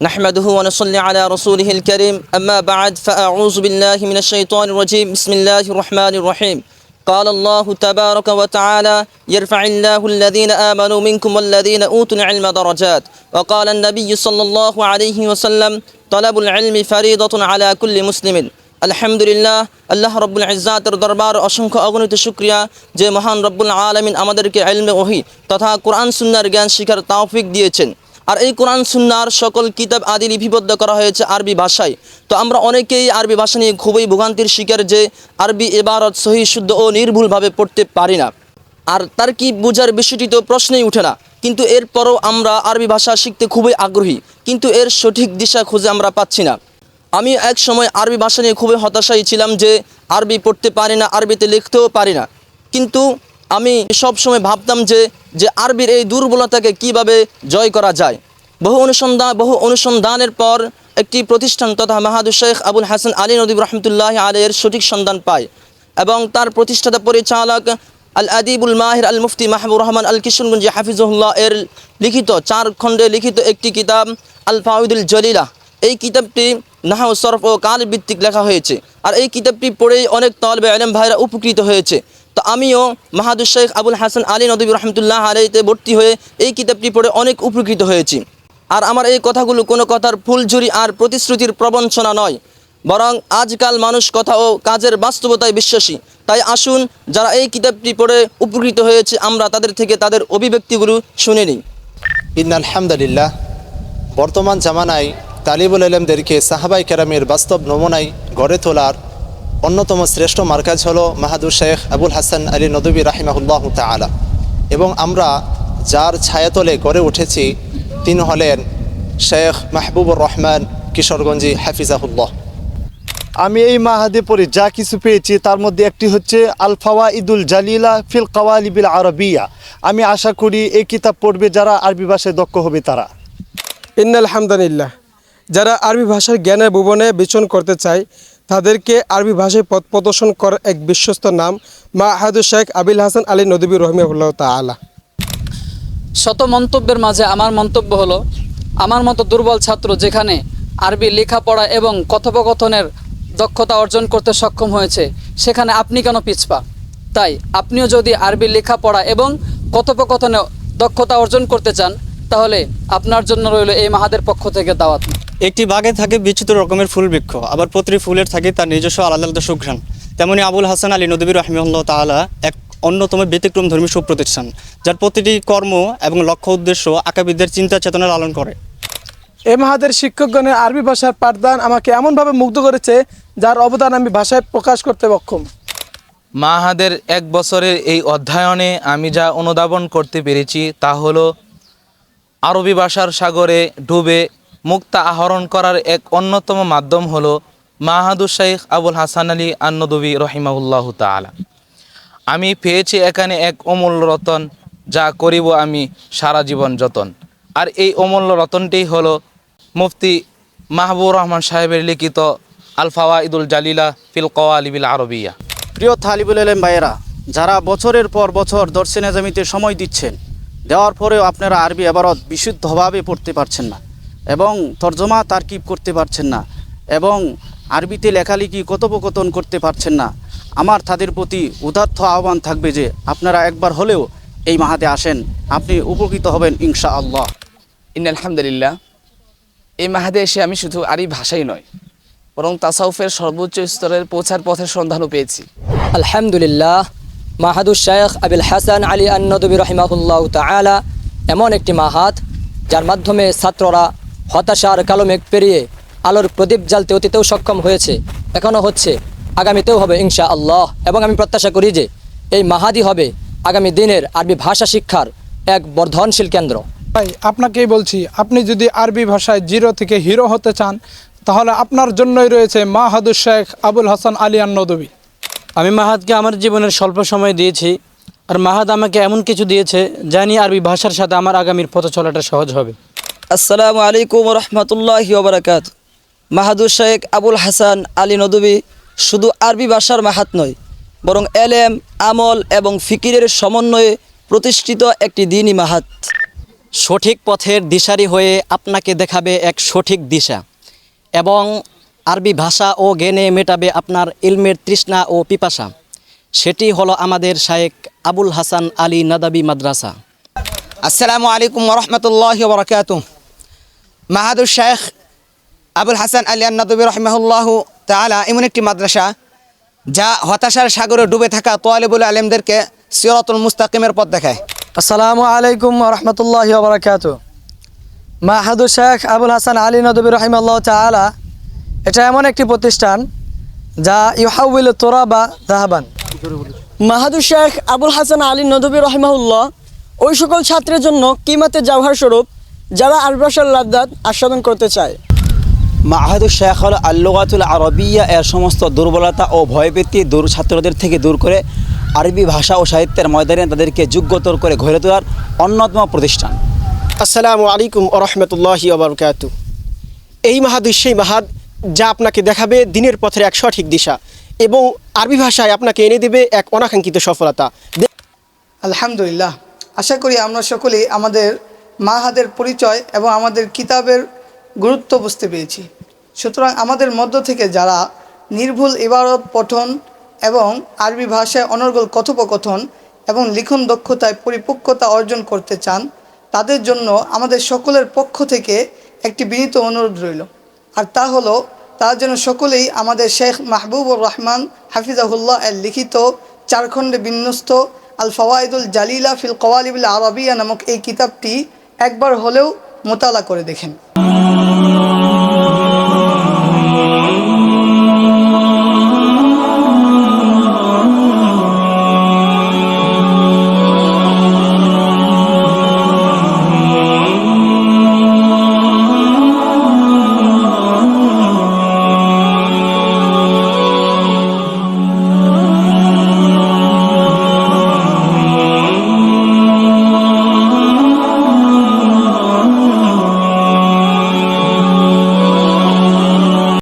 نحمده ونصلي على رسوله الكريم أما بعد فأعوذ بالله من الشيطان الرجيم بسم الله الرحمن الرحيم قال الله تبارك وتعالى يرفع الله الذين آمنوا منكم والذين أوتوا العلم درجات وقال النبي صلى الله عليه وسلم طلب العلم فريضة على كل مسلم আলহামদুলিল্লাহ আল্লাহ রব্বুল ইজ্জাতের দরবার অসংখ্য অগণিত শুক্রিয়া যে মহান রব্বুল আলমিন আমাদেরকে এলমে ওহি তথা কোরআন সুন্নার জ্ঞান শিখার তাওফিক দিয়েছেন আর এই কোরআন সুন্নার সকল কিতাব আদি লিপিবদ্ধ করা হয়েছে আরবি ভাষায়। তো আমরা অনেকেই আরবি ভাষা নিয়ে খুবই ভোগান্তির শিকার যে আরবি এবারত সহি, শুদ্ধ ও নির্ভুলভাবে পড়তে পারি না। আর তার কি বোঝার বিষয়টি তো প্রশ্নই উঠে না। কিন্তু এরপরও আমরা আরবি ভাষা শিখতে খুবই আগ্রহী। কিন্তু এর সঠিক দিশা খুঁজে আমরা পাচ্ছি না। আমি এক সময় আরবি ভাষা নিয়ে খুবই হতাশাই ছিলাম যে আরবি পড়তে পারি না, আরবিতে লিখতেও পারি না। কিন্তু আমি সব সময় ভাবতাম যে যে আরবির এই দুর্বলতাকে কীভাবে জয় করা যায়। বহু অনুসন্ধান বহু অনুসন্ধানের পর একটি প্রতিষ্ঠান তথা মাহাদুর শেখ আবুল হাসান আলী নদীব রহমতুল্লাহ আলের সঠিক সন্ধান পায় এবং তার প্রতিষ্ঠাতা পরিচালক আল আদিবুল মাহির আল মুফতি মাহবুর রহমান আল কিশনগঞ্জি হাফিজুল্লাহ এর লিখিত চার খণ্ডে লিখিত একটি কিতাব আল ফাউদুল জলিলা। এই কিতাবটি নাহাউ সরফ ও কাল ভিত্তিক লেখা হয়েছে। আর এই কিতাবটি পড়েই অনেক তলবে আলম ভাইরা উপকৃত হয়েছে। তো আমিও মাহাদুর শেখ আবুল হাসান আলী নদী রহমতুল্লাহ আলীতে ভর্তি হয়ে এই কিতাবটি পড়ে অনেক উপকৃত হয়েছি। আর আমার এই কথাগুলো কোনো কথার ফুলঝুরি আর প্রতিশ্রুতির প্রবঞ্চনা নয়। বরং আজকাল মানুষ কথা ও কাজের বাস্তবতায় বিশ্বাসী। তাই আসুন, যারা এই কিতাবটি পড়ে উপকৃত হয়েছে, আমরা তাদের থেকে তাদের অভিব্যক্তিগুলো শুনে নিই। ইন আলহামদুলিল্লাহ, বর্তমান জামানায় তালিবুল আলমদেরকে সাহাবাই কেরামের বাস্তব নমুনায় গড়ে তোলার অন্যতম শ্রেষ্ঠ মার্কাজ হলো মাহাদুর শেখ আবুল হাসান আলী নদবী রাহিমাহুল্লাহ তালা এবং আমরা যার ছায়াতলে গড়ে উঠেছি, তিনি হলেন শেখ মাহবুবুর রহমান কিশোরগঞ্জি হাফিজাহুল্লাহ। আমি এই মাহাদে পড়ে যা কিছু পেয়েছি, তার মধ্যে একটি হচ্ছে আলফাওয়া ইদুল জালিলা ফিল কাওয়ালিবিল আরবিয়া। আমি আশা করি এই কিতাব পড়বে যারা আরবি ভাষায় দক্ষ হবে তারা। ইন্নাল হামদানিল্লাহ যারা আরবি ভাষার জ্ঞানের ভুবনে বিচরণ করতে চায়, তাদেরকে আরবি ভাষায় পথ প্রদর্শন করার এক বিশ্বস্ত নাম মা আহাদুর শেখ আবিল হাসান আলী নদীবী রহমিয়াল্লাহ তালা শত মন্তব্যের মাঝে আমার মন্তব্য হলো, আমার মতো দুর্বল ছাত্র যেখানে আরবি লেখাপড়া এবং কথোপকথনের দক্ষতা অর্জন করতে সক্ষম হয়েছে, সেখানে আপনি কেন পিছপা? তাই আপনিও যদি আরবি লেখাপড়া এবং কথোপকথনে দক্ষতা অর্জন করতে চান, তাহলে আপনার জন্য রইল এই মাহাদের পক্ষ থেকে দাওয়াত। একটি বাগে থাকে বিচিত্র রকমের ফুল বৃক্ষ আবার প্রতিটি ফুলের থাকে তার নিজস্ব আলাদা আলাদা সুঘ্রাণ। তেমনি আবুল হাসান আলী নদীবী রহমিউল্লাহ তাআলা এক অন্যতম ব্যতিক্রম ধর্মী সুপ্রতিষ্ঠান যার প্রতিটি কর্ম এবং লক্ষ্য উদ্দেশ্য আকাবিদের চিন্তা চেতনা লালন করে। এ মাহাদের শিক্ষকগণের আরবি ভাষার পাঠদান আমাকে এমনভাবে মুগ্ধ করেছে যার অবদান আমি ভাষায় প্রকাশ করতে অক্ষম। মাহাদের এক বছরের এই অধ্যয়নে আমি যা অনুধাবন করতে পেরেছি তা হলো আরবি ভাষার সাগরে ডুবে মুক্তা আহরণ করার এক অন্যতম মাধ্যম হল মাহাদুর শাইখ আবুল হাসান আলী আন্নদবী রহিমাউল্লাহ তালা আমি পেয়েছি এখানে এক অমূল্য রতন, যা করিব আমি সারা জীবন যতন। আর এই অমূল্য রতনটি হল মুফতি মাহবুর রহমান সাহেবের লিখিত আলফাওয়া ইদুল জালিলা ফিল কওয়ালিবিল আরবিয়া। প্রিয় তালিবুল আলম ভাইয়েরা, যারা বছরের পর বছর দর্শে নেজামিতে সময় দিচ্ছেন, দেওয়ার পরেও আপনারা আরবি এবারত বিশুদ্ধভাবে পড়তে পারছেন না। এবং তর্জমা তারকিব করতে পারছেন না? এবং আরবিতে লেখালেখি কথোপকথন করতে পারছেন না? আমার তাদের প্রতি উদার্থ আহ্বান থাকবে যে আপনারা একবার হলেও এই মাহাতে আসেন। আপনি উপকৃত হবেন ইনশা আল্লাহ ইন আলহামদুলিল্লাহ এই মাহাদে এসে আমি শুধু আরই ভাষাই নয় বরং তাসাউফের সর্বোচ্চ স্তরের পৌঁছার পথের সন্ধানও পেয়েছি। আলহামদুলিল্লাহ মাহাদুর শেখ আবিল হাসান আলী আন্নদবী রহিমাহুল্লাহ তালা এমন একটি মাহাত যার মাধ্যমে ছাত্ররা হতাশার কালো মেঘ পেরিয়ে আলোর প্রদীপ জ্বালতে অতীতেও সক্ষম হয়েছে। এখনও হচ্ছে। আগামীতেও হবে ইনশা আল্লাহ এবং আমি প্রত্যাশা করি যে এই মাহাদি হবে আগামী দিনের আরবি ভাষা শিক্ষার এক বর্ধনশীল কেন্দ্র। ভাই আপনাকেই বলছি আপনি যদি আরবি ভাষায় জিরো থেকে হিরো হতে চান তাহলে আপনার জন্যই রয়েছে মাহাদুর শেখ আবুল হাসান আলী আন্নদবী। আমি মাহাদকে আমার জীবনের স্বল্প সময় দিয়েছি আর মাহাদ আমাকে এমন কিছু দিয়েছে জানি আরবি ভাষার সাথে আমার আগামীর পথ চলাটা সহজ হবে। আসসালামু আলাইকুম রহমতুল্লাহি ওবরাকাত মাহাদুর শেখ আবুল হাসান আলী নদবী শুধু আরবি ভাষার মাহাত নয় বরং এলেম আমল এবং ফিকিরের সমন্বয়ে প্রতিষ্ঠিত একটি দিনই মাহাত। সঠিক পথের দিশারি হয়ে আপনাকে দেখাবে এক সঠিক দিশা এবং আরবি ভাষা ও জ্ঞানে মেটাবে আপনার ইলমের তৃষ্ণা ও পিপাসা। সেটি হলো আমাদের শায়েক আবুল হাসান আলী নাদাবি মাদ্রাসা। আসসালামু আলাইকুম রহমতুল্লাহ বরকাত মাহাদুর শেখ আবুল হাসান আলী আন্নাদবী রহমাহুল্লাহ তালা এমন একটি মাদ্রাসা যা হতাশার সাগরে ডুবে থাকা তোয়ালিবুল আলেমদেরকে সিরতুল মুস্তাকিমের পথ দেখায়। আসসালামু আলাইকুম রহমতুল্লাহ বরাকাত মাহাদুর শেখ আবুল হাসান আলী নদবী রহিমাল্লাহ তালা এটা এমন একটি প্রতিষ্ঠান যা ইউহাউল তোরা বা জাহাবান মাহাদুর শেখ আবুল হাসান আলী নদবী রহিমাউল্লাহ ওই সকল ছাত্রের জন্য কিমাতে জাওহার স্বরূপ যারা আরবাসার লাদ্দাত আস্বাদন করতে চায়। মাহাদুর শেখ হল আল্লুগাতুল আরবিয়া এর সমস্ত দুর্বলতা ও ভয়ভীতি দূর ছাত্রদের থেকে দূর করে আরবি ভাষা ও সাহিত্যের ময়দানে তাদেরকে যোগ্যতর করে গড়ে তোলার অন্যতম প্রতিষ্ঠান। আসসালামু আলাইকুম রহমতুল্লাহ আবরকাত এই মাহাদুর সেই মাহাদ যা আপনাকে দেখাবে দিনের পথের এক সঠিক দিশা এবং আরবি ভাষায় আপনাকে এনে দেবে এক অনাকাঙ্ক্ষিত সফলতা। আলহামদুলিল্লাহ। আশা করি আমরা সকলেই আমাদের মাহাদের পরিচয় এবং আমাদের কিতাবের গুরুত্ব বুঝতে পেরেছি। সুতরাং আমাদের মধ্য থেকে যারা নির্ভুল ইবারত পঠন এবং আরবি ভাষায় অনর্গল কথোপকথন এবং লিখন দক্ষতায় পরিপক্কতা অর্জন করতে চান, তাদের জন্য আমাদের সকলের পক্ষ থেকে একটি বিনীত অনুরোধ রইল। আর তা হলো, তার জন্য সকলেই আমাদের শেখ মাহবুবুর রহমান হাফিজাহুল্লাহ এর লিখিত চারখণ্ডে বিন্যস্ত আল ফওয়াইদুল জালিলা ফিল কওয়ালিবুল আরবিয়া নামক এই কিতাবটি একবার হলেও মোতালা করে দেখেন।